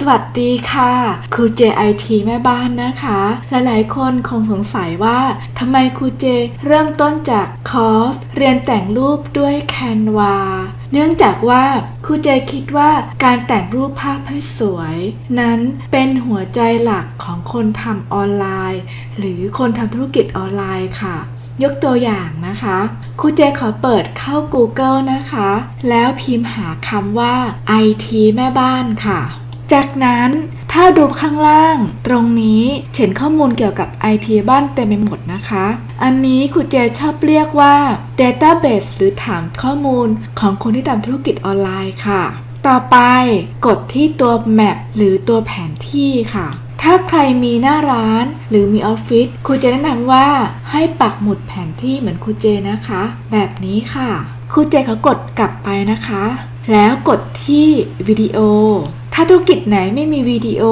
สวัสดีค่ะครูเจไอทีแม่บ้านนะคะ หลายๆ คนคงสงสัยว่าทำไมครูเจเริ่มต้นจากคอร์สเรียนแต่งรูปด้วยแคนวาเนื่องจากว่าครูเจคิดว่าการแต่งรูปภาพให้สวย นั้นเป็นหัวใจหลักของคนทำออนไลน์ หรือคนทำธุรกิจออนไลน์ค่ะยกตัวอย่างนะคะครูเจขอเปิดเข้า Google นะคะ แล้วพิมพ์หาคำว่า IT แม่บ้านค่ะ จากนั้นถ้าดูข้างล่าง ตรงนี้เขียนข้อมูลเกี่ยวกับ IT บ้านเต็มไปหมดนะคะ อันนี้ครูเจชอบเรียกว่า Database หรือฐานข้อมูลของคนที่ทำธุรกิจออนไลน์ค่ะ ต่อไปกดที่ตัว Map หรือตัวแผนที่ค่ะ ถ้าใครมีหน้าร้านหรือมีออฟฟิศครูเจแนะนำว่าให้ปักหมุดแผนที่เหมือนครูเจนะคะ แบบนี้ค่ะครูเจเขากดกลับไปนะคะ แล้วกดที่วิดีโอ ถ้าธุรกิจไหนไม่มีวิดีโอ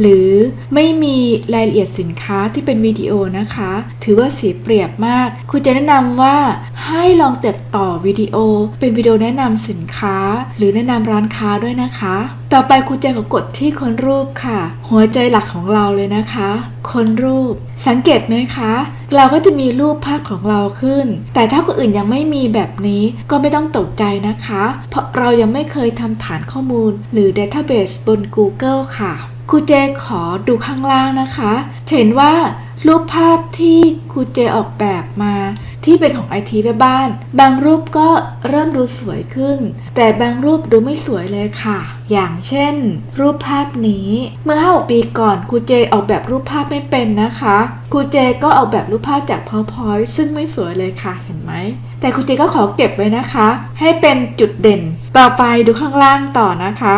หรือไม่มีรายละเอียดสินค้าที่เป็นวิดีโอนะคะ ถือว่าเสียเปรียบมากครูจะแนะนำว่าให้ลองติดต่อวิดีโอ เป็นวิดีโอแนะนำสินค้า หรือแนะนำร้านค้าด้วยนะคะ ต่อไปครูจะกดที่คนรูปค่ะ หัวใจหลักของเราเลยนะคะ คนรูป สังเกตไหมคะเราก็จะมีรูปภาพของเราขึ้น แต่ถ้าคนอื่นยังไม่มีแบบนี้ก็ไม่ต้องตกใจนะคะ เพราะเรายังไม่เคยทำฐานข้อมูล หรือ Database บน Google ค่ะครูเจขอดูข้างล่างนะคะจะเห็นว่ารูปภาพที่ครูเจออกแบบมา ที่เป็นของไอทีแม่บ้าน บางรูปก็เริ่มดูสวยขึ้น แต่บางรูปดูไม่สวยเลยค่ะ อย่างเช่น รูปภาพนี้เมื่อ5ปีก่อนครูเจออกแบบรูปภาพไม่เป็นนะคะครูเจก็ออกแบบรูปภาพจาก PowerPoint ซึ่งไม่สวยเลยค่ะเห็นไหมแต่ครูเจก็ขอเก็บไว้นะคะ ให้เป็นจุดเด่น ต่อไปดูข้างล่างต่อนะคะ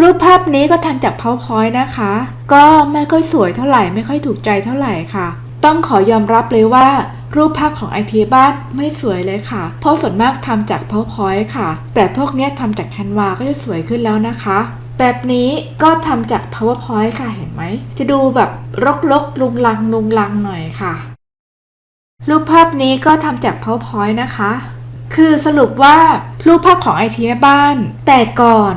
รูปภาพนี้ก็ทำจาก PowerPoint นะคะ ก็ไม่ค่อยสวยเท่าไหร่ไม่ค่อยถูกใจเท่าไหร่ค่ะ ต้องขอยอมรับเลยว่า รูปภาพของไอทีบ้านไม่สวยเลยค่ะ เพราะส่วนมากทำจาก PowerPoint ค่ะ แต่พวกนี้ทำจาก Canva ก็จะสวยขึ้นแล้วนะคะ แบบนี้ก็ทำจาก PowerPoint ค่ะเห็นไหม จะดูแบบรกๆลุงลังลุงลังหน่อยค่ะ รูปภาพนี้ก็ทำจาก PowerPoint นะคะ คือสรุปว่ารูปภาพของไอทีแม่บ้าน แต่ก่อน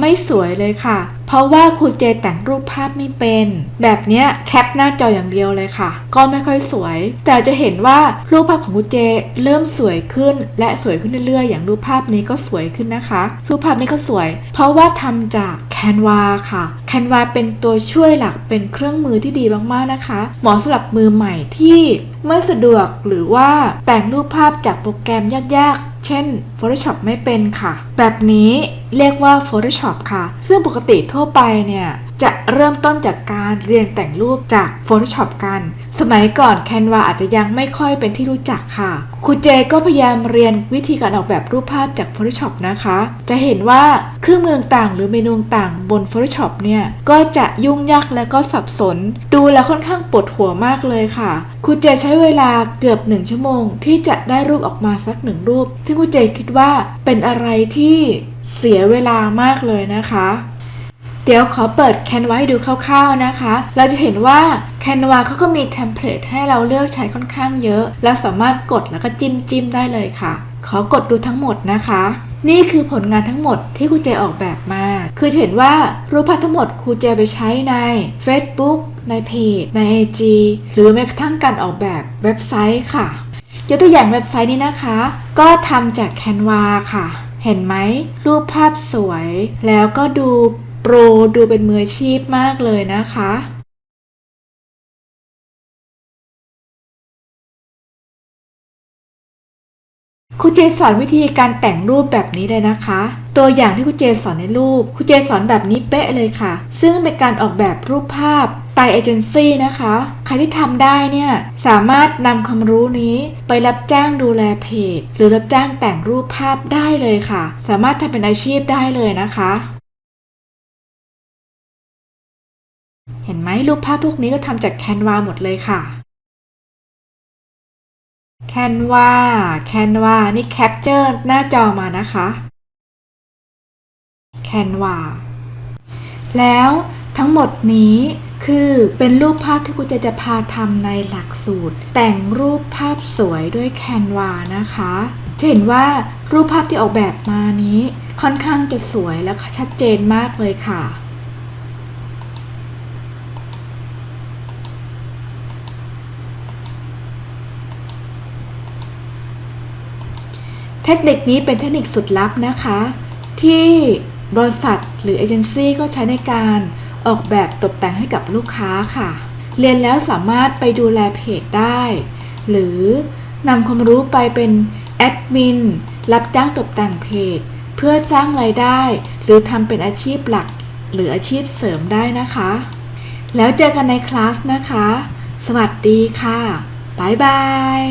ไม่สวยเลยค่ะ เพราะว่าครูเจแต่งรูปภาพไม่เป็น แบบเนี้ยแคปหน้าจออย่างเดียวเลยค่ะ ก็ไม่ค่อยสวย แต่จะเห็นว่ารูปภาพของครูเจเริ่มสวยขึ้น และสวยขึ้นเรื่อยๆ อย่างรูปภาพนี้ก็สวยขึ้นนะคะ รูปภาพนี้ก็สวย เพราะว่าทำจาก Canva ค่ะ Canva เป็นตัวช่วยหลักเป็นเครื่องมือที่ดีมากๆนะคะ เหมาะสำหรับมือใหม่ที่ไม่สะดวกหรือว่าแต่งรูปภาพจากโปรแกรมยากๆ เช่น Photoshop ไม่เป็นค่ะ แบบนี้เรียกว่า Photoshop ค่ะ ซึ่งปกติทั่วไปเนี่ย จะเริ่มต้นจากการเรียนแต่งรูปจาก Photoshop กัน สมัยก่อน Canva อาจจะยังไม่ค่อยเป็นที่รู้จักค่ะครูเจก็พยายามเรียนวิธีการออกแบบรูปภาพจาก Photoshop นะคะ จะเห็นว่าเครื่องมือต่างหรือเมนูต่างบน Photoshop เนี่ย ก็จะยุ่งยากและก็สับสน ดูแล้วค่อนข้างปวดหัวมากเลยค่ะครูเจใช้เวลาเกือบหนึ่งชั่วโมง ที่จะได้รูปออกมาสักหนึ่งรูป ซึ่งครูเจคิดว่าเป็นอะไรที่เสียเวลามากเลยนะคะ เดี๋ยวขอเปิด Canva ให้ดูคร่าวๆนะคะ เราจะเห็นว่า Canva เขาก็มีเทมเพลตให้เราเลือกใช้ค่อนข้างเยอะแล้วสามารถกดแล้วก็จิ้มจิ้มได้เลยค่ะ ขอกดดูทั้งหมดนะคะ นี่คือผลงานทั้งหมดที่ครูเจออกแบบมา คือเห็นว่ารูปภาพทั้งหมดครูเจไปใช้ใน Facebook ในเพจ ใน IG หรือแม้กระทั่งการออกแบบเว็บไซต์ค่ะยกตัวอย่างเว็บไซต์นี้นะคะ ก็ทำจาก Canva ค่ะ เห็นไหม รูปภาพสวย แล้วก็ดู โปรดูเป็นมืออาชีพมากเลยนะคะครูเจสอนวิธีการแต่งรูปแบบนี้เลยนะคะ ตัวอย่างที่ครูเจสอนในรูปครูเจสอนแบบนี้เป๊ะเลยค่ะ ซึ่งเป็นการออกแบบรูปภาพไตเอเจนซี่นะคะ ใครที่ทำได้เนี่ย สามารถนำความรู้นี้ไปรับจ้างดูแลเพจ หรือรับจ้างแต่งรูปภาพได้เลยค่ะ สามารถทำเป็นอาชีพได้เลยนะคะ ไหมรูปภาพพวกนี้ก็ทำจากแคนวาหมดเลยค่ะแคนวาแคนวานี่แคปเจอร์หน้าจอมานะคะแคนวาแล้วทั้งหมดนี้คือเป็นรูปภาพที่ครูจะจะพาทำในหลักสูตร แต่งรูปภาพสวยด้วยแคนวานะคะจะเห็นว่ารูปภาพที่ออกแบบมานี้ค่อนข้างจะสวยและชัดเจนมากเลยค่ะ เทคนิคนี้เป็นเทคนิคสุดลับนะคะ ที่บริษัทหรือเอเจนซี่ก็ใช้ในการออกแบบตกแต่งให้กับลูกค้าค่ะ เรียนแล้วสามารถไปดูแลเพจได้ หรือนำความรู้ไปเป็นแอดมินรับจ้างตกแต่งเพจ เพื่อสร้างไรายได้ หรือทำเป็นอาชีพหลัก หรืออาชีพเสริมได้นะคะ แล้วเจอกันในคลาสนะคะ สวัสดีค่ะ บ๊ายบาย